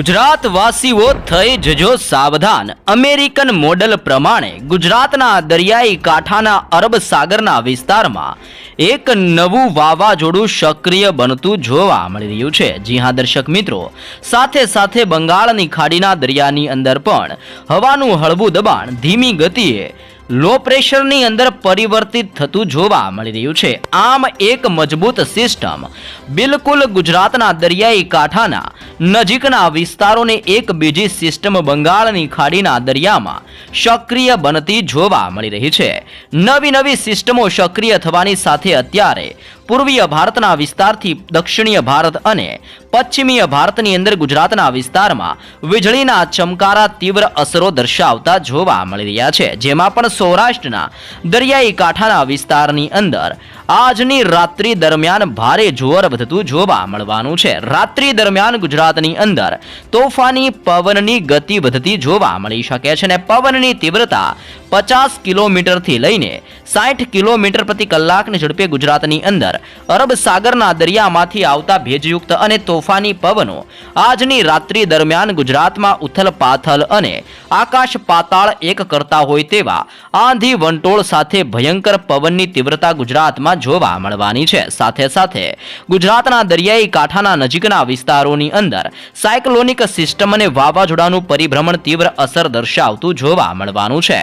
ગુજરાતવાસીઓ થઈ જજો સાવધાન. અમેરિકન મોડલ પ્રમાણે ગુજરાતના દરિયાઈ કાંઠાના અરબ સાગરના વિસ્તારમાં એક નવું વાવાઝોડું સક્રિય બનતું જોવા મળી રહ્યું છે. જી હા, દર્શક મિત્રો, સાથે સાથે બંગાળની ખાડીના દરિયાની અંદર પણ હવાનું હળવું દબાણ ધીમી ગતિએ લો પ્રેશરની અંદર પરિવર્તિત થતું જોવા મળી રહ્યું છે. આમ એક મજબૂત સિસ્ટમ બિલકુલ ગુજરાતના દરિયાઈ કાંઠાના નજીકના વિસ્તારોને એક બીજી સિસ્ટમ બંગાળની ખાડીના દરિયામાં સક્રિય બનતી જોવા મળી રહી છે. નવી નવી સિસ્ટમો સક્રિય થવાની સાથે અત્યારે પૂર્વીય ભારતના વિસ્તારથી દક્ષિણીય ભારત અને પશ્ચિમીય ભારતની અંદર ગુજરાતના વિસ્તારમાં વીજળીના ચમકારા તીવ્ર અસરો દર્શાવતા જોવા મળી રહ્યા છે. જેમાં પણ સૌરાષ્ટ્રના દરિયાઈ કાંઠાના વિસ્તારની અંદર આજની રાત્રિ દરમિયાન ભારે જોર વધતું જોવા મળવાનું છે. રાત્રિ દરમિયાન ગુજરાતની અંદર તોફાની પવનની ગતિ વધતી જોવા મળી શકે છે અને પવનની તીવ્રતા પચાસ કિલોમીટરથી લઈને સાઠ કિલોમીટર પ્રતિ કલાકની ઝડપે ગુજરાતની અંદર અરબ સાગરના દરિયામાંથી આવતા ભેજયુક્ત અને તોફાની પવનો આજની રાત્રિ દરમિયાન ગુજરાતમાં ઉથલ પાથલ અને આકાશ પાતાળ એક કરતા હોય તેવા આંધી વંટોળ સાથે ભયંકર પવનની તીવ્રતા ગુજરાતમાં જોવા મળવાની છે. સાથે સાથે ગુજરાતના દરિયાઈ કાંઠાના નજીકના વિસ્તારોની અંદર સાયક્લોનિક સિસ્ટમ અને વાવાઝોડાનું પરિભ્રમણ તીવ્ર અસર દર્શાવતું જોવા મળવાનું છે.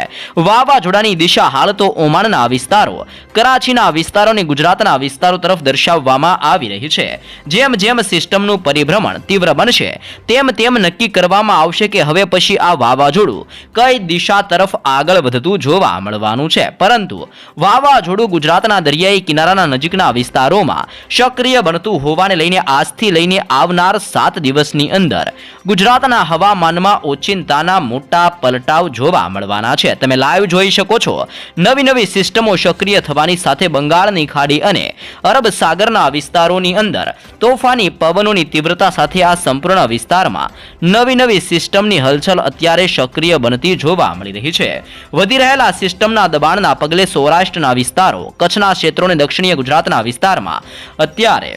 વાવાઝોડાની દિશા હાલ તો ઓમાનના વિસ્તારો, કરાચીના વિસ્તારો ગુજરાતના વિસ્તારો તરફ દર્શાવવામાં આવી રહી છે. જેમ જેમ સિસ્ટમનું પરિભ્રમણ તીવ્ર બનશે, તેમ તેમ નક્કી કરવામાં આવશે કે હવે પછી આ વાવાઝોડું કઈ દિશા તરફ આગળ વધતું જોવા મળવાનું છે. પરંતુ વાવાઝોડું ગુજરાતના દરિયાઈ કિનારાના નજીકના વિસ્તારોમાં સક્રિય બનતું હોવાને લઈને આજથી લઈને આવનાર સાત દિવસની અંદર ગુજરાતના હવામાનમાં ઓચિંતાના મોટા પલટાવ જોવા મળવાના છે. તમે લાઈવ જોઈ શકો છો. નવી નવી સિસ્ટમો સક્રિય થવાની સાથે બંગાળની ખાડી અને અરબ સાગરના વિસ્તારોની અંદર તોફાની પવનોની તીવ્રતા સાથે આ સંપૂર્ણ વિસ્તારમાં નવી નવી સિસ્ટમની હલચલ અત્યારે સક્રિય બનતી જોવા મળી રહી છે. વધી રહેલા સિસ્ટમના દબાણના પગલે સૌરાષ્ટ્રના વિસ્તારો, કચ્છના ક્ષેત્રો અને દક્ષિણીય ગુજરાતના વિસ્તારમાં. અત્યારે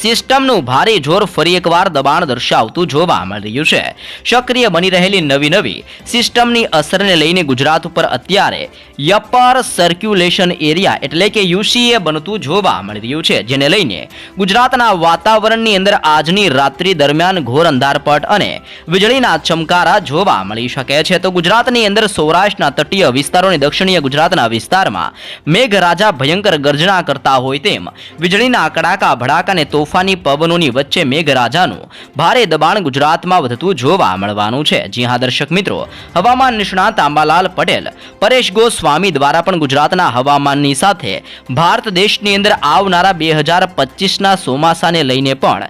સિસ્ટમનું ભારે જોર ફરી એકવાર દબાણ દર્શાવતું જોવા મળી રહ્યું છે. સક્રિય બની રહેલી નવી નવી સિસ્ટમની અસરને લઈને ગુજરાત ઉપર અત્યારે યપર સર્ક્યુલેશન એરિયા એટલે કે યુસીએ બનતું જોવા મળી રહ્યું છે, જેને લઈને ગુજરાતના વાતાવરણની અંદર આજની રાત્રિ દરમિયાન ઘોર અંધારપટ અને વીજળીના ચમકારા જોવા મળી શકે છે. તો ગુજરાતની અંદર સૌરાષ્ટ્રના તટીય વિસ્તારો અને દક્ષિણીય ગુજરાતના વિસ્તારમાં મેઘરાજા ભયંકર ગર્જના કરતા હોય તેમ વીજળીના કડાકા ભડાકા અને તોફાની પવનોની વચ્ચે મેઘરાજાનું ભારે દબાણ ગુજરાતમાં વધતું જોવા મળવાનું છે. જી હા, દર્શક મિત્રો, હવામાન નિષ્ણાત આંબાલાલ પટેલ, પરેશ ગોસ્વામી દ્વારા પણ ગુજરાતના હવામાનની સાથે ભારત દેશની અંદર આવનારા બે હજાર પચીસના ચોમાસાને લઈને પણ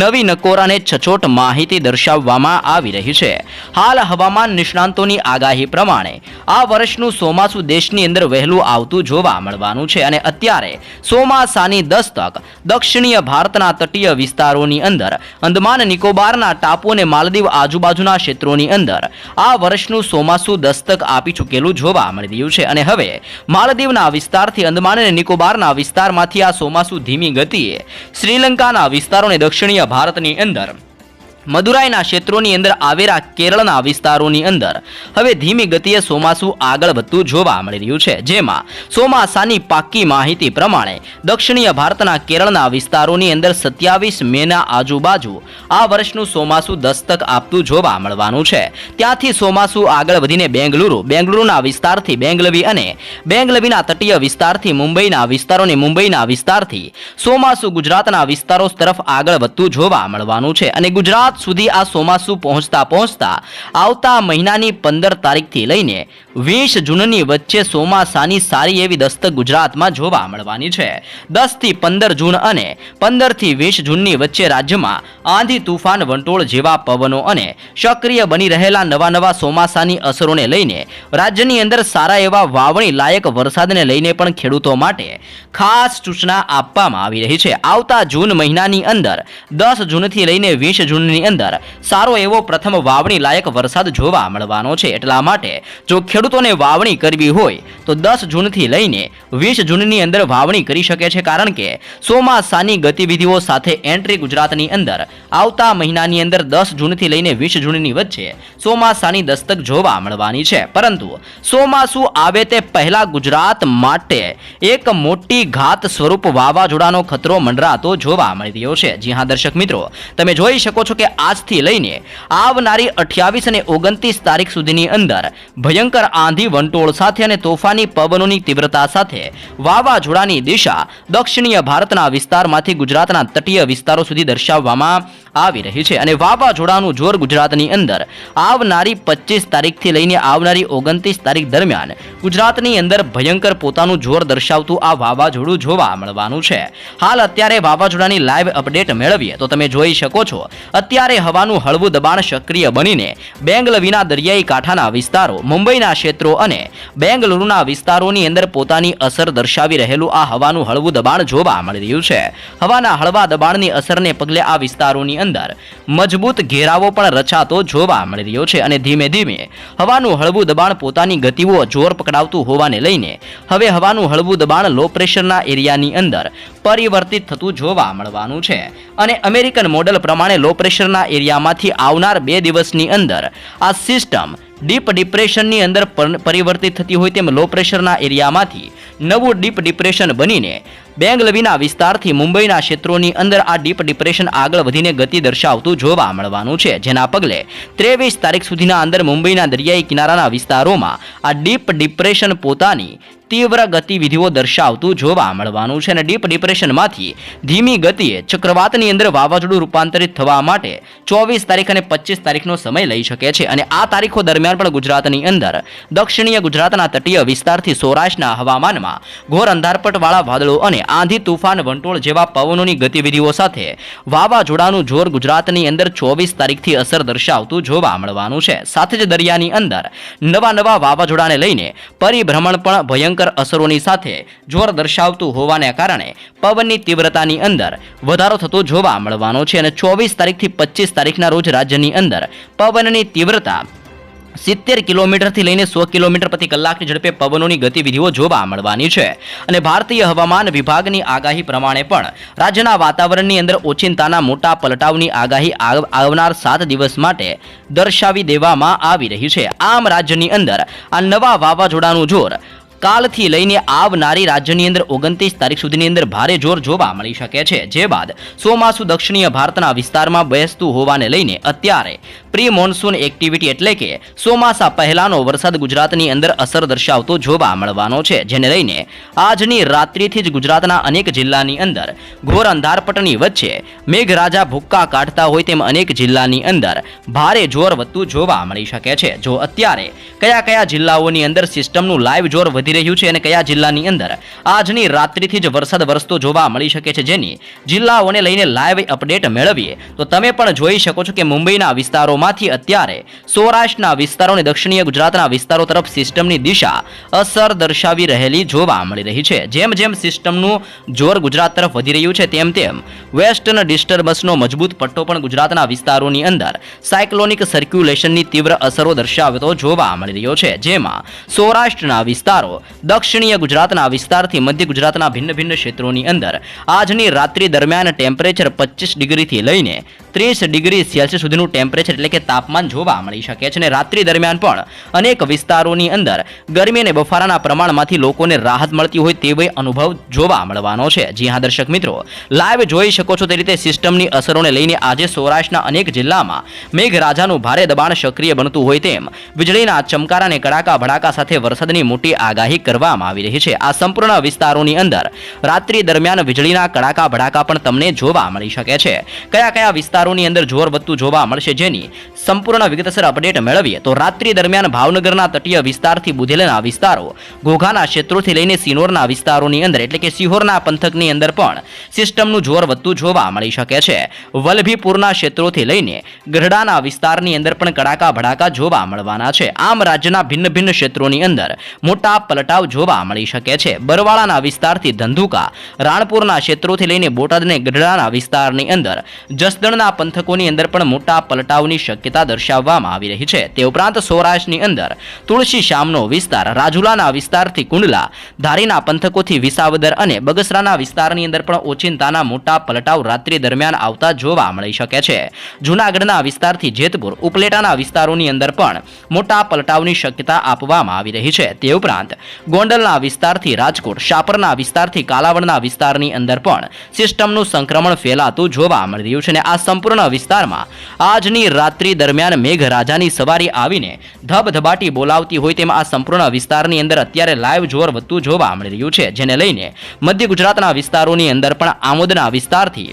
નવી નકોરાને છછોટ માહિતી દર્શાવવામાં આવી રહી છે. હાલ હવામાન નિષ્ણાંતોની આગાહી પ્રમાણે આ વર્ષનું ચોમાસું દેશની અંદર વહેલું આવતું જોવા મળવાનું છે અને અત્યારે ચોમાસાની દસ્તક દક્ષિણીય ભારતના તટીય વિસ્તારોની અંદર, અંદમાન નિકોબારના ટાપુ અને માલદીવ આજુબાજુના ક્ષેત્રોની અંદર. આ વર્ષનું ચોમાસું દસ્તક આપી ચૂકેલું જોવા મળી રહ્યું છે અને હવે માલદીવના વિસ્તારથી અંદમાન અને નિકોબારના વિસ્તારમાંથી આ ચોમાસું ધીમી ગતિએ શ્રીલંકાના વિસ્તારો અને દક્ષિણીય ભારતની અંદર મદુરાઈના ક્ષેત્રોની અંદર આવેલા કેરળના વિસ્તારોની અંદર. હવે ધીમી ગતિએ ચોમાસું આગળ વધતું જોવા મળી રહ્યું છે, જેમાં ચોમાસાની પાક્કી માહિતી પ્રમાણે દક્ષિણીય ભારતના કેરળના વિસ્તારોની અંદર સત્યાવીસ મેના આજુબાજુ આ વર્ષનું ચોમાસું દસ્તક આપતું જોવા મળવાનું છે. ત્યાંથી ચોમાસું આગળ વધીને બેંગલુરુ, બેંગલુરુના વિસ્તારથી બેંગલવી અને બેંગલવીના તટીય વિસ્તારથી મુંબઈના વિસ્તારોને મુંબઈના વિસ્તારથી ચોમાસું ગુજરાતના વિસ્તારો તરફ આગળ વધતું જોવા મળવાનું છે. અને ગુજરાત ગુજરાત સુધી આ ચોમાસું પહોંચતા પહોંચતા આવતા મહિનાની પંદર તારીખથી લઈને વીસ જૂનની વચ્ચે ચોમાસાની સારી એવી દસ્તક ગુજરાતમાં જોવા મળવાની છે. દસથી પંદર જૂન અને પંદરથી વીસ જૂનની વચ્ચે રાજ્યમાં આંધી તુફાન વંટોળ જેવા પવનો અને સક્રિય બની રહેલા નવા નવા ચોમાસાની અસરોને લઈને રાજ્યની અંદર સારા એવા વાવણી લાયક વરસાદને લઈને પણ ખેડૂતો માટે ખાસ સૂચના આપવામાં આવી રહી છે. આવતા જૂન મહિનાની અંદર દસ જૂનથી લઈને વીસ જૂનની ગુજરાતની અંદર સારો એવો પ્રથમ વાવણી લાયક વરસાદ જોવા મળવાનો છે. એટલા માટે જો ખેડૂતોને વાવણી કરવી હોય, તો દસ જૂનથી લઈને વીસ જૂનની અંદર વાવણી કરી શકે છે. કારણ કે ચોમાસાની ગતિવિધિઓ સાથે એન્ટ્રી ગુજરાતની અંદર આવતા મહિનાની અંદર દસ જૂનથી લઈને વીસ જૂનની વચ્ચે ચોમાસાની દસ્તક જોવા મળવાની છે. પરંતુ ચોમાસું આવે તે પહેલા ગુજરાત માટે એક મોટી ઘાત સ્વરૂપ વાવાઝોડાનો ખતરો મંડરાતો જોવા મળી રહ્યો છે. જી હા, દર્શક મિત્રો, તમે જોઈ શકો છો કે આજથી લઈને આવનારી અઠ્યાવીસ અને ઓગણત્રીસ તારીખ સુધીની અંદર ભયંકર આંધી, વંટોળ સાથે અને તોફાની પવનોની તીવ્રતા સાથે વાવાઝોડાની દિશા દક્ષિણીય ભારતના વિસ્તારમાંથી ગુજરાતના તટીય વિસ્તારો સુધી દર્શાવવામાં આવી રહી છે અને વાવાઝોડાનું જોર ગુજરાતની અંદર આવનારી પચીસ તારીખથી લઈને આવનારી ઓગણત્રીસ તારીખ દરમિયાન ગુજરાતની અંદર ભયંકર પોતાનું જોર દર્શાવતું આ વાવાઝોડું જોવા મળવાનું છે. હાલ અત્યારે વાવાઝોડાની લાઈવ અપડેટ મેળવીએ તો તમે જોઈ શકો છો. અત્યારે હવાનું હળવું દબાણ સક્રિય બનીને બેંગલવીના દરિયાઈ કાંઠાના વિસ્તારો, મુંબઈના ક્ષેત્રો અને બેંગલુરુના વિસ્તારોની અંદર પોતાની અસર દર્શાવી રહેલું આ હવાનું હળવું દબાણ જોવા મળી રહ્યું છે. હવાના હળવા દબાણની અસરને પગલે આ વિસ્તારોની અંદર મજબૂત ઘેરાવો પણ રચાતો જોવા મળી રહ્યો છે અને ધીમે ધીમે હવાનું હળવું દબાણ પોતાની ગતિઓ જોર પકડાવતું હોવાને લઈને હવે હવાનું હળવું દબાણ લો પ્રેશરના એરિયાની અંદર પરિવર્તિત થતું જોવા મળવાનું છે. અને અમેરિકન મોડેલ પ્રમાણે લો પ્રેશરના એરિયામાંથી આવનાર બે દિવસની અંદર આ સિસ્ટમ ડીપ ડિપ્રેશનની અંદર પરિવર્તિત થતી હોય તેમ લો પ્રેશરના એરિયામાંથી નવું ડીપ ડિપ્રેશન બનીને બેંગલવીના વિસ્તારથી મુંબઈના ક્ષેત્રોની અંદર આ ડીપ ડિપ્રેશન આગળ વધીને ગતિ દર્શાવતું જોવા મળવાનું છે. જેના પગલે ત્રેવીસ તારીખ સુધીના અંદર મુંબઈના દરિયાઈ કિનારાના વિસ્તારોમાં આ ડીપ ડિપ્રેશન પોતાની તીવ્ર ગતિવિધિઓ દર્શાવતું જોવા મળવાનું છે અને ડીપ ડિપ્રેશનમાંથી ધીમી ગતિએ ચક્રવાતની અંદર વાવાઝોડું રૂપાંતરિત થવા માટે ચોવીસ તારીખ અને પચીસ તારીખનો સમય લઈ શકે છે અને આ તારીખો દરમિયાન પણ ગુજરાતની અંદર દક્ષિણીય ગુજરાતના તટીય વિસ્તારથી સૌરાષ્ટ્રના હવામાનમાં ઘોર અંધારપટવાળા વાદળો અને આંધી તુફાન વંટોળ જેવા પવનોની ગતિવિધિઓ સાથે વાવાઝોડાનું જોર ગુજરાતની અંદર ચોવીસ તારીખથી અસર દર્શાવતું જોવા મળવાનું છે. સાથે જ દરિયાની અંદર નવા નવા વાવાઝોડાને લઈને પરિભ્રમણ પણ ભયંકર અસરોની સાથે જોર દર્શાવતું હોવાને કારણે પવનની તીવ્રતાની અંદર વધારો થતો જોવા મળવાનો છે અને ચોવીસ તારીખથી પચીસ તારીખના રોજ રાજ્યની અંદર પવનની તીવ્રતા સિત્તેર કિલોમીટરથી લઈને સો કિલોમીટર પ્રતિ કલાકની ઝડપે પવનોની ગતિવિધિઓ જોવા મળવાની છે. અને ભારતીય હવામાન વિભાગની આગાહી પ્રમાણે પણ રાજ્યના વાતાવરણની અંદર ઓચિંતાના મોટા પલટાવની આગાહી આવ- આવનાર સાત દિવસ માટે દર્શાવી દેવામાં આવી રહી છે. આમ રાજ્યની અંદર આ નવા વાવાઝોડાનું જોર કાલથી લઈને આવનારી રાજ્યની અંદર ઓગણત્રીસ તારીખ સુધીની અંદર ભારે જોર જોવા મળી શકે છે. જે બાદ ચોમાસું દક્ષિણીય ભારતના વિસ્તારમાં બેસતું હોવાને લઈને અત્યારે પ્રી મોન્સૂન એક્ટિવિટી એટલે કે ચોમાસા પહેલાનો વરસાદ ગુજરાતની અંદર અસર દર્શાવતો જોવા મળવાનો છે, જેને લઈને આજની રાત્રિથી જ ગુજરાતના અનેક જિલ્લાની અંદર ઘોર અંધારપટની વચ્ચે મેઘરાજા ભૂક્કા કાઢતા હોય તેમ અનેક જિલ્લાની અંદર ભારે જોર વધતું જોવા મળી શકે છે. જો અત્યારે કયા કયા જિલ્લાઓની અંદર સિસ્ટમનું લાઈવ જોર વધી રહ્યું છે અને કયા જિલ્લાની અંદર આજની રાત્રિથી જ વરસાદ વરસતો જોવા મળી શકે છે જેની જિલ્લાઓને લઈને લાઈવ અપડેટ મેળવીએ. તો તમે પણ જોઈ શકો છો કે મુંબઈના વિસ્તારોમાંથી અત્યારે સૌરાષ્ટ્રના વિસ્તારો અને દક્ષિણીય ગુજરાતના વિસ્તારો તરફ સિસ્ટમની દિશા અસર દર્શાવી રહેલી જોવા મળી રહી છે. જેમ જેમ સિસ્ટમનું જોર ગુજરાત તરફ વધી રહ્યું છે, તેમ તેમ વેસ્ટર્ન ડિસ્ટર્બન્સનો મજબૂત પટ્ટો પણ ગુજરાતના વિસ્તારોની અંદર સાયક્લોનિક સર્ક્યુલેશનની તીવ્ર અસરો દર્શાવતો જોવા મળી રહ્યો છે. જેમાં સૌરાષ્ટ્રના વિસ્તારો દક્ષિણીય ગુજરાતના વિસ્તારથી મધ્ય ગુજરાતના ભિન્ન ભિન્ન ક્ષેત્રોની અંદર આજની રાત્રિ દરમિયાન ટેમ્પરેચર પચીસ ડિગ્રીથી લઈને ત્રીસ ડિગ્રી સેલ્સિયસ સુધીનું ટેમ્પરેચર એટલે કે તાપમાન જોવા મળી શકે છે અને રાત્રિ દરમિયાન પણ અનેક વિસ્તારોની અંદર ગરમી અને બફારાના પ્રમાણમાંથી લોકોને રાહત મળતી હોય તેવો અનુભવ જોવા મળવાનો છે. જી હા, દર્શક મિત્રો લાઈવ જોઈ શકો છો તે રીતે સિસ્ટમની અસરોને લઈને આજે સૌરાષ્ટ્રના અનેક જિલ્લામાં મેઘરાજાનું ભારે દબાણ સક્રિય બનતું હોય તેમ વીજળીના ચમકારા અને કડાકા ભડાકા સાથે વરસાદની મોટી આગાહી કરવામાં આવી રહી છે. આ સંપૂર્ણ વિસ્તારોની અંદર રાત્રિ દરમિયાન વીજળીના કડાકા ભડાકા પણ તમને જોવા મળી શકે છે. કયા કયા વિસ્તારોની અંદર જોર વધતું જોવા મળશે જેની સંપૂર્ણ વિગતસર અપડેટ મેળવીએ. તો રાત્રિ દરમિયાન ભાવનગરના તટીય વિસ્તારથી બુધેલના વિસ્તારો, ઘોઘાના ક્ષેત્રોથી લઈને સિનોરના વિસ્તારોની અંદર એટલે કે સિહોરના પંથકની અંદર પણ સિસ્ટમનું જોર વધતું જોવા મળી શકે છે. વલભીપુરના ક્ષેત્રોથી લઈને ગઢડાના વિસ્તારની અંદર પણ કડાકા ભડાકા જોવા મળવાના છે. આમ રાજ્યના ભિન્ન ભિન્ન ક્ષેત્રોની અંદર મોટા પલટાવ જોવા મળી શકે છે. બરવાળાના વિસ્તારથી ધંધુકા, રાણપુરના ક્ષેત્રોથી લઈને બોટાદ અને ગઢડાના વિસ્તારની અંદર જસદણના વલસાડના પંથકોની અંદર પણ મોટા પલટાવની શક્યતા દર્શાવવામાં આવી રહી છે. તે ઉપરાંત સૌરાષ્ટ્રની અંદર તુલસી શ્યામનો વિસ્તાર, રાજુલાના વિસ્તારથી કુંડલા, ધારીના પંથકોથી વિસાવદર અને બગસરાના વિસ્તારની અંદર પણ ઓચિંતાના મોટા પલટાવ રાત્રિ દરમિયાન આવતા જોવા મળી શકે છે. જૂનાગઢના વિસ્તારથી જેતપુર, ઉપલેટાના વિસ્તારોની અંદર પણ મોટા પલટાવની શક્યતા આપવામાં આવી રહી છે. તે ઉપરાંત ગોંડલના વિસ્તારથી રાજકોટ, શાપરના વિસ્તારથી કાલાવડના વિસ્તારની અંદર પણ સિસ્ટમનું સંક્રમણ ફેલાતું જોવા મળી રહ્યું છે અને આ સંપૂર્ણ વિસ્તારમાં આજની રાત્રિ દરમિયાન મેઘરાજાની સવારી આવીને ધબધબાટી બોલાવતી હોય તેમ આ સંપૂર્ણ વિસ્તારની અંદર અત્યારે લાઈવ જોર વધતું જોવા મળી રહ્યું છે, જેને લઈને મધ્ય ગુજરાતના વિસ્તારોની અંદર પણ આમોદના વિસ્તારથી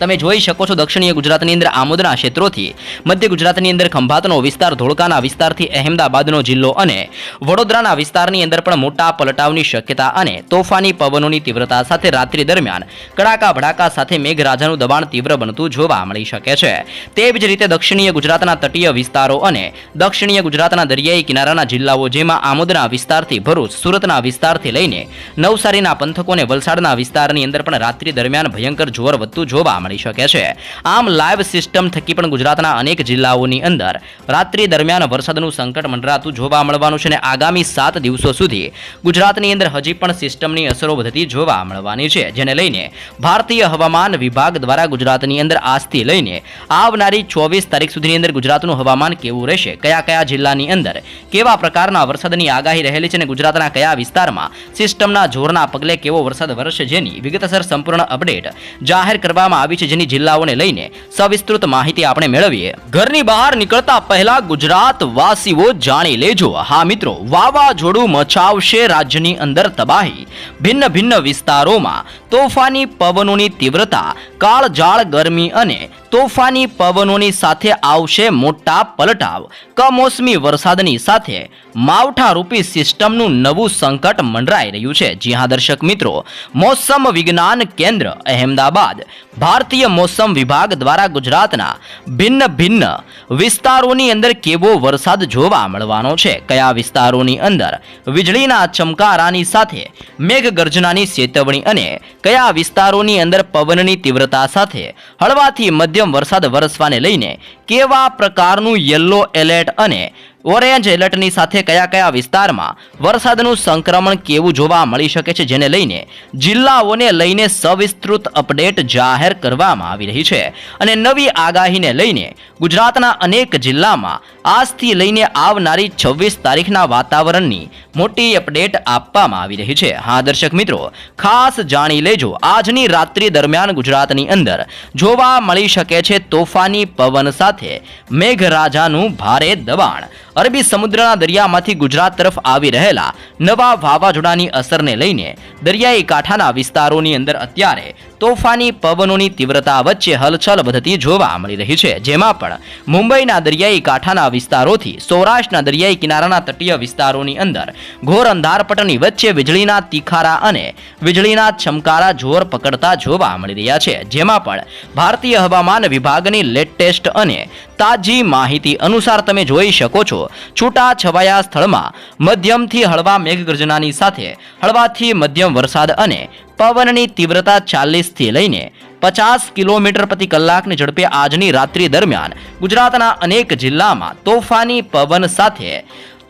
તમે જોઈ શકો છો દક્ષિણીય ગુજરાતની અંદર આમોદના ક્ષેત્રોથી મધ્ય ગુજરાતની અંદર ખંભાતનો વિસ્તાર, ધોળકાના વિસ્તારથી અહેમદાબાદનો જિલ્લો અને વડોદરાના વિસ્તારની અંદર પણ મોટા પલટાવની શક્યતા અને તોફાની પવનોની તીવ્રતા સાથે રાત્રિ દરમિયાન કડાકા ભડાકા સાથે મેઘરાજાનું દબાણ તીવ્ર બનતું જોવા મળી શકે છે. તેવી જ રીતે દક્ષિણીય ગુજરાતના તટીય વિસ્તારો અને દક્ષિણીય ગુજરાતના દરિયાઈ કિનારાના જિલ્લાઓ જેમાં આમોદના વિસ્તારથી ભરૂચ, સુરતના વિસ્તારથી લઈને નવસારીના પંથકો અને વલસાડના વિસ્તારની અંદર પણ રાત્રિ દરમિયાન ભયંકર જોર વધતું જોવા મળી શકે છે. આમ લાઈવ સિસ્ટમ થકી પણ ગુજરાતના અનેક જિલ્લાઓની અંદર રાત્રિ દરમિયાન વરસાદનું સંકટ મંડરાતું જોવા મળવાનું છે અને આગામી સાત દિવસો સુધી ગુજરાતની અંદર હજી પણ સિસ્ટમની અસરો વધતી જોવા મળવાની છે. જેને લઈને ભારતીય હવામાન વિભાગ દ્વારા ગુજરાતની અંદર આજથી લઈને આવનારી ચોવીસ તારીખ સુધીની અંદર ગુજરાતનું હવામાન કેવું રહેશે, કયા કયા જિલ્લાની અંદર કેવા પ્રકારના વરસાદની આગાહી રહેલી છે અને ગુજરાતના કયા વિસ્તારમાં સિસ્ટમના જોરના પગલે કેવો વરસાદ વરસશે જેની વિગતસર સંપૂર્ણ અપડેટ જાહેર કરવામાં આવી છે જેની જિલ્લાઓને લઈને સવિસ્તૃત માહિતી આપણે મેળવીએ. ઘરની બહાર નીકળતા પહેલા ગુજરાત વાસીઓ જાણી લેજો. હા મિત્રો, વાવાઝોડું મચાવશે રાજ્યની અંદર તબાહી. ભિન્ન ભિન્ન વિસ્તારોમાં તોફાની પવનોની તીવ્રતા, કાળજાળ ગરમી અને તોફાની પવનોની સાથે આવશે મોટા પલટાવ. કમોસમી વરસાદની સાથે માવઠારૂપી સિસ્ટમનું નવું સંકટ મંડરાઈ રહ્યું છે. જી હા, દર્શક મિત્રો, મોસમ વિજ્ઞાન કેન્દ્ર, અહેમદાબાદ. ભારતીય મોસમ વિભાગ દ્વારા ગુજરાતના ભિન્ન ભિન્ન વિસ્તારોની અંદર કેવો વરસાદ જોવા મળવાનો છે? કયા વિસ્તારોની અંદર? વીજળીના ચમકારાની સાથે મેઘગર્જનાની ચેતવણી અને કયા વિસ્તારોની અંદર પવનની તીવ્રતા સાથે? હળવાથી વરસાદ વરસવાને લઈને કેવા પ્રકારનું યલો એલર્ટ અને ઓરેન્જ એલર્ટની સાથે કયા કયા વિસ્તારમાં વરસાદનું સંક્રમણ કેવું જોવા મળી શકે છે જેને લઈને જિલ્લાઓને લઈને સવિસ્તૃત અપડેટ જાહેર કરવામાં આવી રહી છે. અને નવી આગાહીને લઈને ગુજરાતના અનેક જિલ્લામાં આજથી લઈને આવનારી છવ્વીસ તારીખના વાતાવરણની મોટી અપડેટ આપવામાં આવી રહી છે. હા, દર્શક મિત્રો, ખાસ જાણી લેજો, આજની રાત્રિ દરમિયાન ગુજરાતની અંદર જોવા મળી શકે છે તોફાની પવન સાથે મેઘરાજાનું ભારે દબાણ. અરબી સમુદ્રના દરિયામાંથી ગુજરાત તરફ આવી રહેલા નવા વાવાઝોડાની અસરને લઈને દરિયાઈ કાંઠાના વિસ્તારોની અંદર અત્યારે તોફાની પવનોની તીવ્રતા વચ્ચે હલચલ વધતી જોવા મળી રહી છે. જેમાં પણ મુંબઈના દરિયાઈ કાંઠાના વિસ્તારોથી સૌરાષ્ટ્રના દરિયાઈ કિનારાના તટીય વિસ્તારોની અંદર ઘોર અંધારપટની વચ્ચે વીજળીના તીખારા અને વીજળીના ચમકારા જોર પકડતા જોવા મળી રહ્યા છે. જેમાં પણ ભારતીય હવામાન વિભાગની લેટેસ્ટ અને તાજી માહિતી અનુસાર તમે જોઈ શકો છો છૂટા છવાયા સ્થળમાં મધ્યમથી હળવા મેઘગર્જનાની સાથે હળવાથી મધ્યમ વરસાદ અને પવનની તીવ્રતા ચાલીસથી લઈને પચાસ કિલોમીટર પ્રતિ કલાકની ઝડપે આજની રાત્રિ દરમિયાન ગુજરાતના અનેક જિલ્લામાં તોફાની પવન સાથે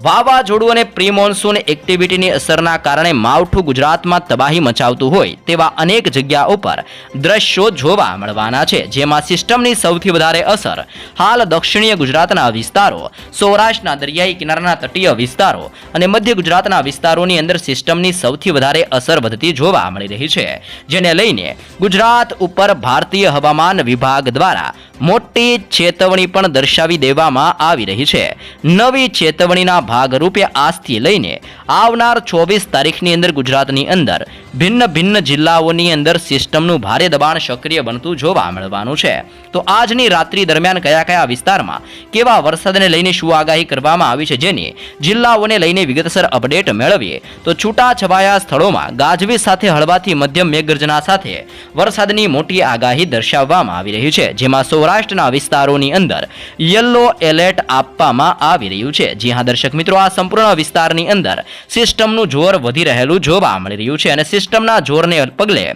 વાવાઝોડું અને પ્રી મોન્સૂન એક્ટિવિટીની અસરના કારણે માવઠું ગુજરાતમાં તબાહી મચાવતું હોય તેવા અનેક જગ્યા ઉપર દ્રશ્યો જોવા મળવાના છે, જેમાં સિસ્ટમની સૌથી વધારે અસર હાલ દક્ષિણીય ગુજરાતના વિસ્તારો, સૌરાષ્ટ્રના દરિયાઈ કિનારાના તટીય વિસ્તારો અને મધ્ય ગુજરાતના વિસ્તારોની અંદર સિસ્ટમની સૌથી વધારે અસર વધતી જોવા મળી રહી છે, જેને લઈને ગુજરાત ઉપર ભારતીય હવામાન વિભાગ દ્વારા મોટી ચેતવણી પણ દર્શાવી દેવામાં આવી રહી છે. નવી ચેતવણીના ભાગરૂપે આજથી લઈને આવનાર ચોવીસ તારીખની અંદર ગુજરાતની અંદર ભિન્ન ભિન્ન જિલ્લાઓની અંદર સિસ્ટમનું ભારે દબાણ સક્રિય બનતું જોવા મળવાનું છે. તો આજની રાત્રિ દરમિયાન કયા કયા વિસ્તારમાં કેવા વરસાદને લઈને શું આગાહી કરવામાં આવી છે જેની જિલ્લાઓને લઈને વિગતસર અપડેટ મેળવીએ. તો છૂટા છવાયા સ્થળોમાં ગાજવીજ સાથે હળવાથી મધ્યમ મેઘગર્જના સાથે વરસાદની મોટી આગાહી દર્શાવવામાં આવી રહી છે. જેમાં સૌરાષ્ટ્રના વિસ્તારોની અંદર યલો એલર્ટ આપવામાં આવી રહ્યું છે. જી હા, દર્શક મિત્રો, આ સંપૂર્ણ વિસ્તારની અંદર સિસ્ટમનું જોર વધી રહેલું જોવા મળી રહ્યું છે અને સિસ્ટમના જોરને પગલે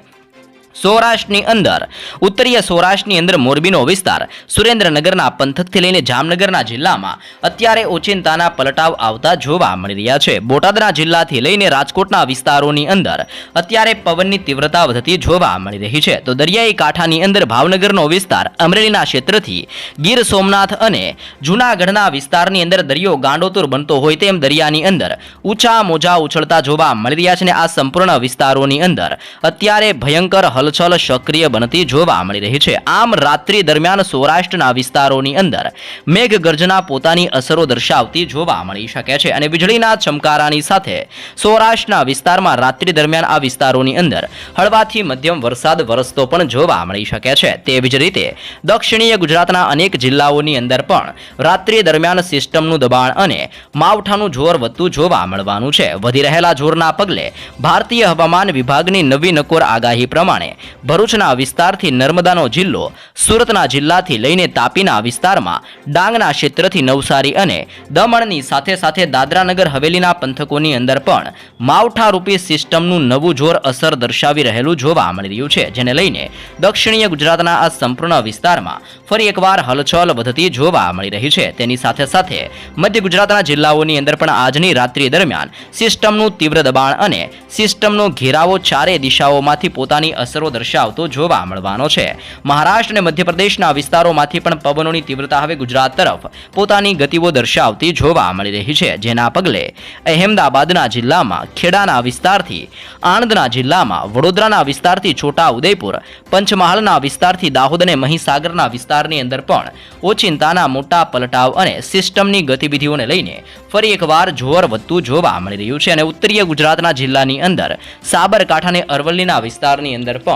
સૌરાષ્ટ્રની અંદર. ઉત્તરીય સૌરાષ્ટ્રની અંદર મોરબીનો વિસ્તાર સુરેન્દ્રનગરના પંથકથી લઈને જામનગરના જિલ્લામાં અત્યારે ઓચિંતાના પલટાવ આવતા જોવા મળી રહ્યા છે. બોટાદના જિલ્લાથી લઈને રાજકોટના વિસ્તારોની અંદર અત્યારે પવનની તીવ્રતા વધતી જોવા મળી રહી છે. તો દરિયાઈ કાંઠાની અંદર ભાવનગરનો વિસ્તાર અમરેલીના ક્ષેત્રથી ગીર સોમનાથ અને જૂનાગઢના વિસ્તારની અંદર દરિયો ગાંડોતુર બનતો હોય તેમ દરિયાની અંદર ઊંચા મોજા ઉછળતા જોવા મળી રહ્યા છે અને આ સંપૂર્ણ વિસ્તારોની અંદર અત્યારે ભયંકર હલચલ સક્રિય બનતી જોવા મળી રહી છે. આમ રાત્રિ દરમિયાન સૌરાષ્ટ્રના વિસ્તારોની અંદર મેઘગર્જના પોતાની અસરો દર્શાવતી જોવા મળી શકે છે અને વીજળીના ચમકારાની સાથે સૌરાષ્ટ્રના વિસ્તારમાં રાત્રિ દરમિયાન આ વિસ્તારોની અંદર હળવાથી મધ્યમ વરસાદ વરસતો પણ જોવા મળી શકે છે. તેવી જ રીતે દક્ષિણીય ગુજરાતના અનેક જિલ્લાઓની અંદર પણ રાત્રિ દરમિયાન સિસ્ટમનું દબાણ અને માવઠાનું જોર વધતું જોવા મળવાનું છે. વધી રહેલા જોરના પગલે ભારતીય હવામાન વિભાગની નવી નકોર આગાહી પ્રમાણે ભરૂચના વિસ્તારથી નર્મદાનો જિલ્લો સુરતના જિલ્લાથી લઈને તાપીના વિસ્તારમાં ડાંગના ક્ષેત્રથી નવસારી અને દમણની સાથે સાથે દાદરાનગર હવેલીના પંથકોની અંદર પણ માવઠારૂપી સિસ્ટમનું નવું જોર અસર દર્શાવી રહેલું જોવા મળી રહ્યું છે, જેને લઈને દક્ષિણીય ગુજરાતના આ સંપૂર્ણ વિસ્તારમાં ફરી એકવાર હલચલ વધતી જોવા મળી રહી છે. તેની સાથે સાથે મધ્ય ગુજરાતના જિલ્લાઓની અંદર પણ આજની રાત્રિ દરમિયાન સિસ્ટમનું તીવ્ર દબાણ અને સિસ્ટમનો ઘેરાવો ચારે દિશાઓમાંથી પોતાની અસરો દર્શાવતો જોવા મળવાનો છે. મહારાષ્ટ્ર અને મધ્યપ્રદેશના વિસ્તારોમાંથી પણ પવનોની તીવ્રતા હવે ગુજરાત તરફ પોતાની ગતિઓ દર્શાવતી જોવા મળી રહી છે. જેના પગલે અહેમદાબાદના જિલ્લામાં, ખેડાના વિસ્તારથી, આણંદના જિલ્લામાં, વડોદરાના વિસ્તારથી છોટા ઉદયપુર પંચમહાલના વિસ્તારથી દાહોદ અને મહીસાગરના વિસ્તારની અંદર પણ ઓચિંતાના મોટા પલટાવ અને સિસ્ટમની ગતિવિધિઓને લઈને ફરી એકવાર જોર વધતું જોવા મળી રહ્યું છે. અને ઉત્તરીય ગુજરાતના જિલ્લાની અંદર સાબરકાંઠા અને અરવલ્લીના વિસ્તારની અંદર પણ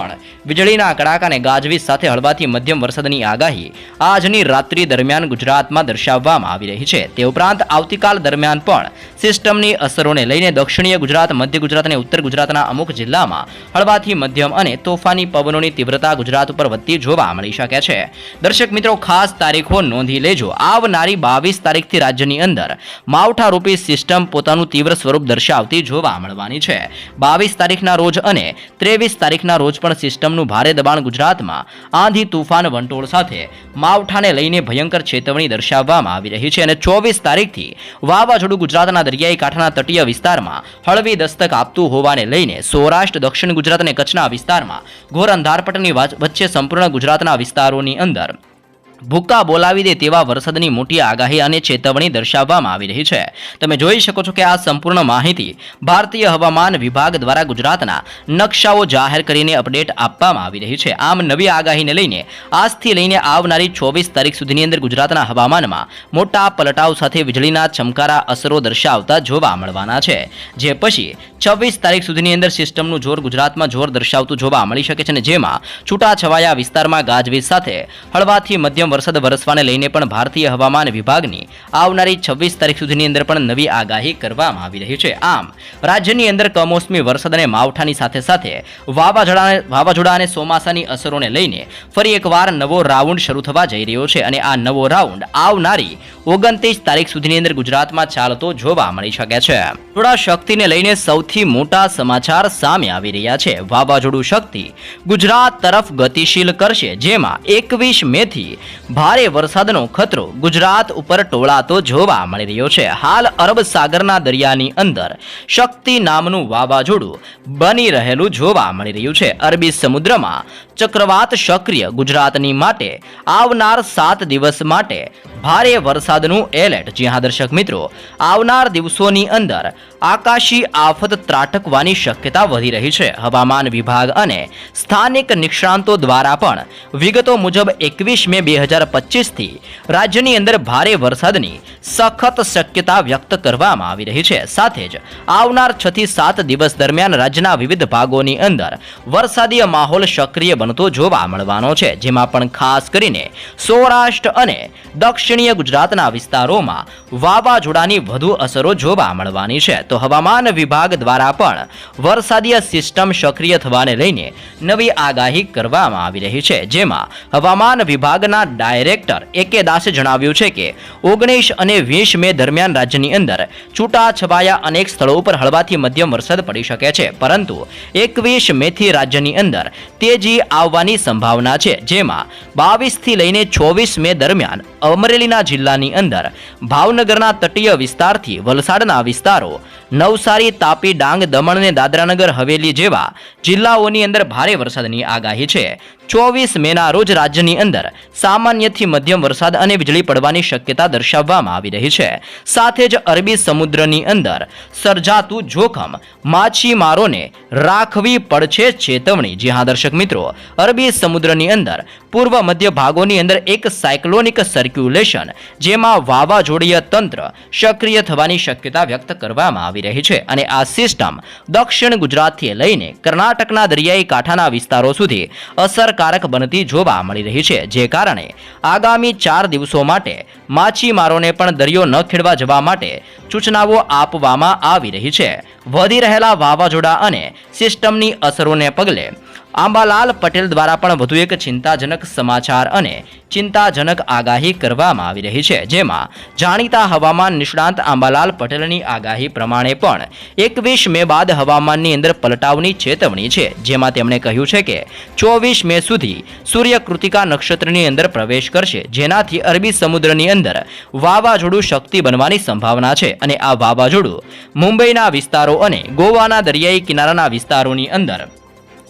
વીજળીના કડાકાને ગાજવીજ સાથે હળવાથી મધ્યમ વરસાદની આગાહી આજની રાત્રિ દરમિયાન ગુજરાતમાં દર્શાવવામાં આવી રહી છે. તે ઉપરાંત આવતીકાલ દરમિયાન પણ સિસ્ટમની અસરોને લઈને દક્ષિણીય ગુજરાત, મધ્ય ગુજરાત અને ઉત્તર ગુજરાતના અમુક જિલ્લામાં હળવાથી મધ્યમ અને તોફાની પવનોની તીવ્રતા ગુજરાત ઉપર વધતી જોવા મળી શકે છે. દર્શક મિત્રો, ખાસ તારીખો નોંધી લેજો. આવનારી બાવીસ તારીખથી રાજ્યની અંદર માવઠારૂપી સિસ્ટમ પોતાનું તીવ્ર સ્વરૂપ દર્શાવતી જોવા મળવાની છે. બાવીસ તારીખના રોજ અને ત્રેવીસ તારીખના રોજ પણ સિસ્ટમનું ભારે દબાણ ગુજરાતમાં આંધી, તુફાન, વંટોળ સાથે માવઠાને લઈને ભયંકર ચેતવણી દર્શાવવામાં આવી રહી છે અને ચોવીસ તારીખથી વાવાઝોડું ગુજરાતના દરિયાઈ કાંઠાના તટીય વિસ્તારમાં હળવી દસ્તક આપતું હોવાને લઈને સૌરાષ્ટ્ર, દક્ષિણ ગુજરાત અને કચ્છના વિસ્તારમાં ઘોર અંધારપટની વાચ- વચ્ચે સંપૂર્ણ ગુજરાતના વિસ્તારોની અંદર ભૂક્કા બોલાવી દે તેવા વરસાદની મોટી આગાહી અને ચેતવણી દર્શાવવામાં આવી રહી છે. તમે જોઈ શકો છો કે આ સંપૂર્ણ માહિતી ભારતીય હવામાન વિભાગ દ્વારા ગુજરાતના નકશાઓ જાહેર કરીને અપડેટ આપવામાં આવી રહી છે. આમ નવી આગાહીને લઈને, આજથી લઈને આવનારી ચોવીસ તારીખ સુધીની અંદર ગુજરાતના હવામાનમાં મોટા પલટાવ સાથે વીજળીના ચમકારા અસરો દર્શાવતા જોવા મળવાના છે. જે પછી છવ્વીસ તારીખ સુધીની અંદર સિસ્ટમનું જોર ગુજરાતમાં જોર દર્શાવતું જોવા મળી શકે છે અને જેમાં છૂટાછવાયા વિસ્તારમાં ગાજવીજ સાથે હળવાથી મધ્યમ વરસાદ વરસવાને લઈને પણ ભારતીય હવામાન વિભાગની આવનારી છવ્વીસ તારીખ સુધીની અંદર પણ નવી આગાહી કરવામાં આવી રહી છે. આમ, રાજ્યની અંદર કમોસમી વરસાદ અને માવઠાની સાથે સાથે વાવાઝોડા વાવાઝોડા અને ચોમાસાની અસરોને લઈને ફરી એકવાર નવો રાઉન્ડ શરૂ થવા જઈ રહ્યો છે અને આ નવો રાઉન્ડ આવનારી ઓગણત્રીસ તારીખ સુધીની અંદર ગુજરાતમાં ચાલતો જોવા મળી શકે છે. થોડા શક્તિને લઈને સૌથી મોટા સમાચાર સામે આવી રહ્યા છે. વાવાઝોડું શક્તિ ગુજરાત તરફ ગતિશીલ કરશે, જેમાં એકવીસ મે થી ભારે વરસાદનો ખતરો ગુજરાત ઉપર ટોળાતો જોવા મળી રહ્યો છે. હાલ અરબ સાગરના દરિયાની અંદર શક્તિ નામનું વાવાઝોડું બની રહેલું જોવા મળી રહ્યું છે. અરબી સમુદ્રમાં ચક્રવાત સક્રિય ગુજરાતની માટે આવનાર સાત દિવસ માટે ભારે વરસાદનું એલર્ટ. જી હા, દર્શક મિત્રો, આવનાર દિવસોની અંદર આકાશી આફત ત્રાટકવાની શક્યતા વધી રહી છે. હવામાન વિભાગ અને સ્થાનિક નિષ્ણાંતો દ્વારા પણ વિગતો મુજબ એકવીસ મે બે હજાર પચીસથી રાજ્યની અંદર ભારે વરસાદની સખત શક્યતા વ્યક્ત કરવામાં આવી રહી છે. સાથે જ આવનાર છ થી સાત દિવસ દરમિયાન રાજ્યના વિવિધ ભાગોની અંદર વરસાદીય માહોલ સક્રિય બનતો જોવા મળવાનો છે. જેમાં પણ ખાસ કરીને સૌરાષ્ટ્ર અને દક્ષિણ દક્ષિણીય ગુજરાતના વિસ્તારોમાં વાવાઝોડાની વધુ અસરો જોવા મળવાની છે. તો હવામાન વિભાગ દ્વારા પણ વરસાદીય સિસ્ટમ સક્રિય થવાને લઈને નવી આગાહી કરવામાં આવી રહી છે. જેમાં હવામાન વિભાગના ડાયરેક્ટર એ કે દાસે જણાવ્યું છે કે, ઓગણીસ અને વીસ મે દરમિયાન રાજ્યની અંદર છૂટાછવાયા અનેક સ્થળો ઉપર હળવાથી મધ્યમ વરસાદ પડી શકે છે. પરંતુ એકવીસ મેથી રાજ્યની અંદર તેજી આવવાની સંભાવના છે. જેમાં બાવીસથી લઈને ચોવીસ મે દરમિયાન અમરેલીના જિલ્લાની અંદર ભાવનગરના તટીય વિસ્તારથી વલસાડના વિસ્તારો, નવસારી, તાપી, ડાંગ, દમણ અને દાદરાનગર હવેલી જેવા જિલ્લાઓની અંદર ભારે વરસાદની આગાહી છે. ચોવીસ મેના રોજ રાજ્યની અંદર સામાન્યથી મધ્યમ વરસાદ અને વીજળી પડવાની શક્યતા દર્શાવવામાં આવી રહી છે. સાથે જ અરબી સમુદ્રની અંદર સર્જાતું જોખમ માછીમારોને રાખવી પડશે ચેતવણી. જી હા, દર્શક મિત્રો, અરબી સમુદ્રની અંદર પૂર્વ મધ્ય ભાગોની અંદર એક સાયક્લોનિક સર્ક્યુલેશન, જેમાં વાવાઝોડીય તંત્ર સક્રિય થવાની શક્યતા વ્યક્ત કરવામાં આવી રહી છે અને આ સિસ્ટમ દક્ષિણ ગુજરાતથી લઈને કર્ણાટકના દરિયાઈ કાંઠાના વિસ્તારો સુધી અસરકારક બનતી જોવા મળી રહી છે, જે કારણે આગામી ચાર દિવસો માટે માછીમારોને પણ દરિયો ન ખેડવા જવા માટે સૂચનાઓ આપવામાં આવી રહી છે. વધી રહેલા વાવાઝોડા અને સિસ્ટમની અસરોને પગલે આંબાલાલ પટેલ દ્વારા પણ વધુ એક ચિંતાજનક સમાચાર અને ચિંતાજનક આગાહી કરવામાં આવી રહી છે, જેમાં જાણીતા હવામાન નિષ્ણાંત આંબાલાલ પટેલની આગાહી પ્રમાણે પણ એકવીસ મે બાદ હવામાનની અંદર પલટાવની ચેતવણી છે, જેમાં તેમણે કહ્યું છે કે ચોવીસ મે સુધી સૂર્ય કૃતિકા નક્ષત્રની અંદર પ્રવેશ કરશે, જેનાથી અરબી સમુદ્રની અંદર વાવાઝોડું શક્તિ બનવાની સંભાવના છે અને આ વાવાઝોડું મુંબઈના વિસ્તારો અને ગોવાના દરિયાઈ કિનારાના વિસ્તારોની અંદર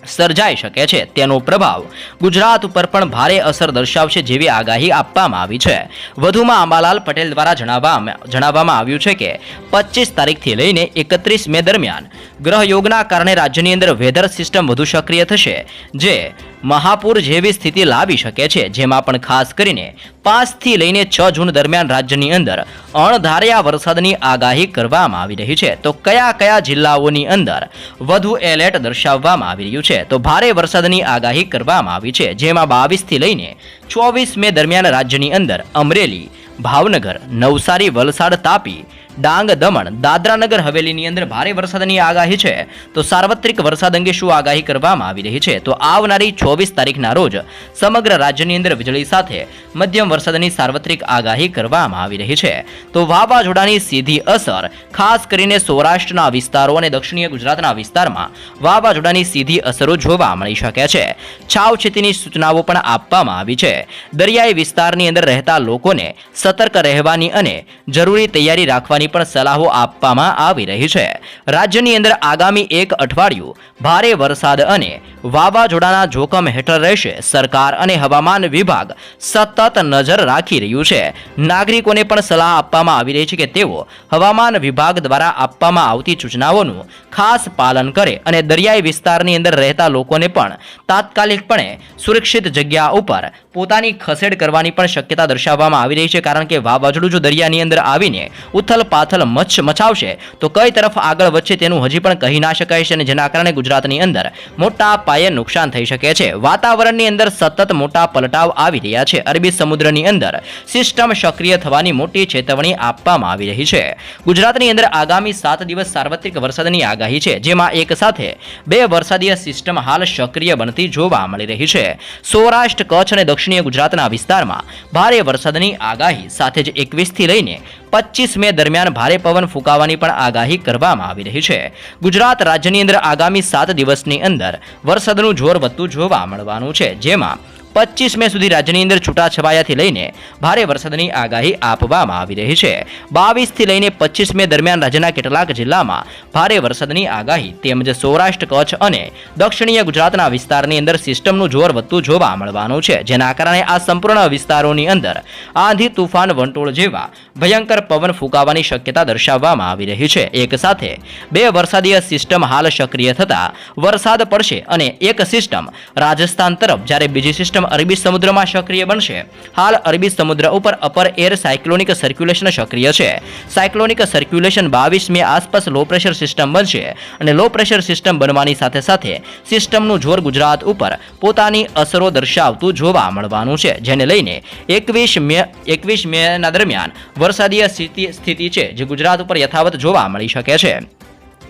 સર્જાઈ શકે છે. તેનો પ્રભાવ ગુજરાત ઉપર પણ ભારે અસર દર્શાવશે જેવી આગાહી આપવામાં આવી છે. વધુમાં આંબાલાલ પટેલ દ્વારા જણાવવામાં જણાવવામાં આવ્યું છે કે, પચીસ તારીખથી લઈને એકત્રીસ મે દરમિયાન ગ્રહયોગના કારણે રાજ્યની અંદર વેધર સિસ્ટમ વધુ સક્રિય થશે, જે મહાપૂર જેવી સ્થિતિ લાવી શકે છે, જેમાં પણ ખાસ કરીને પાંચથી લઈને છ જૂન દરમિયાન રાજ્યની અંદર અણધાર્યા વરસાદની આગાહી કરવામાં આવી રહી છે. તો કયા કયા જિલ્લાઓની અંદર વધુ એલર્ટ દર્શાવવામાં આવી રહ્યું છે? તો ભારે વરસાદની આગાહી કરવામાં આવી છે, જેમાં બાવીસથી લઈને ચોવીસ મે દરમિયાન રાજ્યની અંદર અમરેલી, ભાવનગર, નવસારી, વલસાડ તાપી ડાંગ દમણ, દાદરાનગર હવેલીની અંદર ભારે વરસાદની આગાહી છે. તો સાર્વત્રિક વરસાદ અંગે શું આગાહી કરવામાં આવી રહી છે? તો આવનારી ચોવીસ તારીખના રોજ સમગ્ર રાજ્યની અંદર વીજળી સાથે મધ્યમ વરસાદની સાર્વત્રિક આગાહી કરવામાં આવી રહી છે. તો વાવાઝોડાની સીધી અસર, ખાસ કરીને સૌરાષ્ટ્રના વિસ્તારો અને દક્ષિણીય ગુજરાતના વિસ્તારમાં વાવાઝોડાની સીધી અસરો જોવા મળી શકે છે. છાવછેતીની સૂચનાઓ પણ આપવામાં આવી છે. દરિયાઈ વિસ્તારની અંદર રહેતા લોકોને સતર્ક રહેવાની અને જરૂરી તૈયારી રાખવાની પણ સલાહો આપવામાં આવી રહી છે. રાજ્યની અંદર આગામી એક અઠવાડિયું ભારે વરસાદ અને વાવાઝોડાના જોખમ હેઠળ રહેશે. સરકાર અને હવામાન વિભાગ સતત નજર રાખી રહ્યું છે. નાગરિકોને પણ સલાહ આપવામાં આવી રહી છે કે તેઓ હવામાન વિભાગ દ્વારા આપવામાં આવતી સૂચનાઓનું ખાસ પાલન કરે અને દરિયાઈ વિસ્તારની અંદર રહેતા લોકોને પણ તાત્કાલિકપણે સુરક્ષિત જગ્યા ઉપર પોતાની ખસેડ કરવાની પણ શક્યતા દર્શાવવામાં આવી રહી છે. કારણ કે વાવાઝોડું જો દરિયાની અંદર આવીને ઉથલ પાથલ મચ્છ મચાવશે, તો કઈ તરફ આગળ વધશે તેનું હજી પણ કહી ના શકાય છે અને જેના કારણે ગુજરાતની અંદર મોટા પાયે નુકસાન થઈ શકે છે. વાતાવરણની અંદર સતત મોટા પલટાવ આવી રહ્યા છે. અરબી સમુદ્રની અંદર સિસ્ટમ સક્રિય થવાની મોટી ચેતવણી આપવામાં આવી રહી છે. ગુજરાતની અંદર આગામી સાત દિવસ સાર્વત્રિક વરસાદની આગાહી છે, જેમાં એક સાથે બે વરસાદીય સિસ્ટમ હાલ સક્રિય બનતી જોવા મળી રહી છે. સૌરાષ્ટ્ર, કચ્છ અને દક્ષિણીય ગુજરાતના વિસ્તારમાં ભારે વરસાદની આગાહી સાથે જ એકવીસથી લઈને પચીસ મે દરમિયાન ભારે પવન ફૂંકાવાની પણ આગાહી કરવામાં આવી રહી છે. ગુજરાત રાજ્યની અંદર આગામી સાત દિવસની અંદર વરસાદનું જોર વધતું જોવા મળવાનું છે, જેમાં પચીસ મે સુધી રાજ્યની અંદર છૂટાછવાયાથી લઈને ભારે વરસાદની આગાહી આપવામાં આવી રહી છે. બાવીસથી લઈને પચીસ મે દરમિયાન રાજ્યના કેટલાક જિલ્લામાં ભારે વરસાદની આગાહી તેમજ સૌરાષ્ટ્ર, કચ્છ અને દક્ષિણીય ગુજરાતના વિસ્તારની અંદર સિસ્ટમનું જોર વધતું જોવા મળવાનું છે. જેના કારણે આ સંપૂર્ણ વિસ્તારોની અંદર આંધી, તુફાન, વંટોળ જેવા ભયંકર પવન ફૂંકાવાની શક્યતા દર્શાવવામાં આવી રહી છે. એક સાથે બે વરસાદીય સિસ્ટમ હાલ સક્રિય થતા વરસાદ પડશે અને એક સિસ્ટમ રાજસ્થાન તરફ. જ્યારે બીજી સિસ્ટમ સિસ્ટમ અરબી સમુદ્રમાં સક્રિય બનશે. હાલ અરબી સમુદ્ર ઉપર અપર એર સાયક્લોનિક સર્ક્યુલેશન સક્રિય છે. સાયક્લોનિક સર્ક્યુલેશન બાવીસ મે આસપાસ લો પ્રેશર સિસ્ટમ બનશે અને લો પ્રેશર સિસ્ટમ બનવાની સાથે સાથે સિસ્ટમનું જોર ગુજરાત ઉપર પોતાની અસરો દર્શાવતું જોવા મળવાનું છે, જેને લઈને એકવીસ મે, એકવીસ મેના દરમિયાન વરસાદીય સ્થિતિ સ્થિતિ છે, જે ગુજરાત ઉપર યથાવત જોવા મળી શકે છે.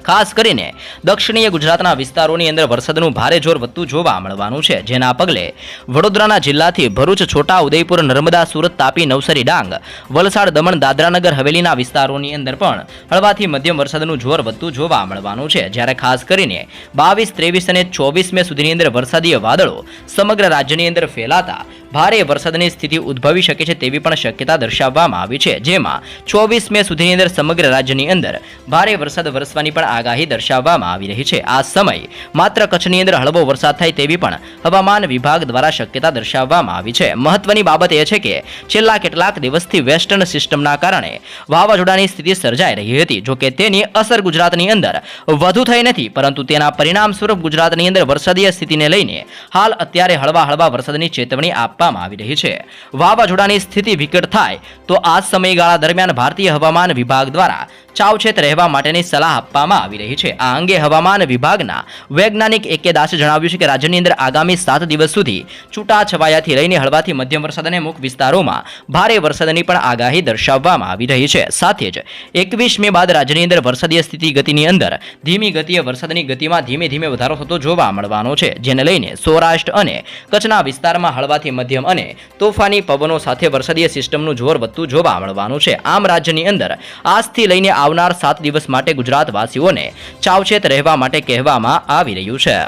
ખાસ કરીને દક્ષિણીય ગુજરાતના વિસ્તારોની અંદર વરસાદનું ભારે જોર વધતું જોવા મળવાનું છે. જેના પગલે વડોદરાના જિલ્લાથી ભરૂચ, છોટા, ઉદયપુર, નર્મદા, સુરત, તાપી, નવસારી, ડાંગ, વલસાડ, દમણ, દાદરાનગર, હવેલીના વિસ્તારોની અંદર પણ હળવાથી મધ્યમ વરસાદનું જોર વધતું જોવા મળવાનું છે. જ્યારે ખાસ કરીને બાવીસ, ત્રેવીસ અને ચોવીસ મે સુધીની અંદર વરસાદીય વાદળો સમગ્ર રાજ્યની અંદર ફેલાતા ભારે વરસાદની સ્થિતિ ઉદ્ભવી શકે છે તેવી પણ શક્યતા દર્શાવવામાં આવી છે. જેમાં ચોવીસ મે સુધીની અંદર સમગ્ર રાજ્યની અંદર ભારે વરસાદ વરસવાની પણ આગાહી દર્શાવવામાં આવી રહી છે. આ સમય માત્ર કચ્છની અંદર હળવો વરસાદ થાય તેવી પણ હવામાન વિભાગ દ્વારા શક્યતા દર્શાવવામાં આવી છે. મહત્વની બાબત એ છે કે છેલ્લા કેટલાક દિવસથી વેસ્ટર્ન સિસ્ટમના કારણે વાવાઝોડાની સ્થિતિ સર્જાઈ રહી હતી. જોકે તેની અસર ગુજરાતની અંદર વધુ થઈ નથી, પરંતુ તેના પરિણામ સ્વરૂપ ગુજરાતની અંદર વરસાદીય સ્થિતિને લઈને હાલ અત્યારે હળવા હળવા વરસાદની ચેતવણી આપવામાં આવી રહી છે. વાવાઝોડાની સ્થિતિ વિકટ થાય તો આ સમયગાળા દરમિયાન ભારતીય હવામાન વિભાગ દ્વારા ચાવચેત રહેવા માટેની સલાહ આપવામાં આવી રહી છે. આ અંગે હવામાન વિભાગના વૈજ્ઞાનિક એકે દાસે જણાવ્યું છે કે રાજ્યની અંદર આગામી સાત દિવસ સુધી છૂટાછવાયાથી લઈને હળવાથી મધ્યમ વરસાદ અને અમુક વિસ્તારોમાં ભારે વરસાદની પણ આગાહી દર્શાવવામાં આવી રહી છે. સાથે જ એકવીસ મે બાદ રાજ્યની અંદર વરસાદીય સ્થિતિ ગતિની અંદર ધીમી ગતિએ વરસાદની ગતિમાં ધીમે ધીમે વધારો થતો જોવા મળવાનો છે, જેને લઈને સૌરાષ્ટ્ર અને કચ્છના વિસ્તારમાં હળવાથી મધ્યમ અને તોફાની પવનો સાથે વરસાદીય સિસ્ટમનું જોર વધતું જોવા મળવાનું છે. આમ રાજ્યની અંદર આજથી લઈને આવનાર સાત દિવસ માટે ગુજરાતવાસીઓને સાવચેત રહેવા માટે કહેવામાં આવી રહ્યું છે.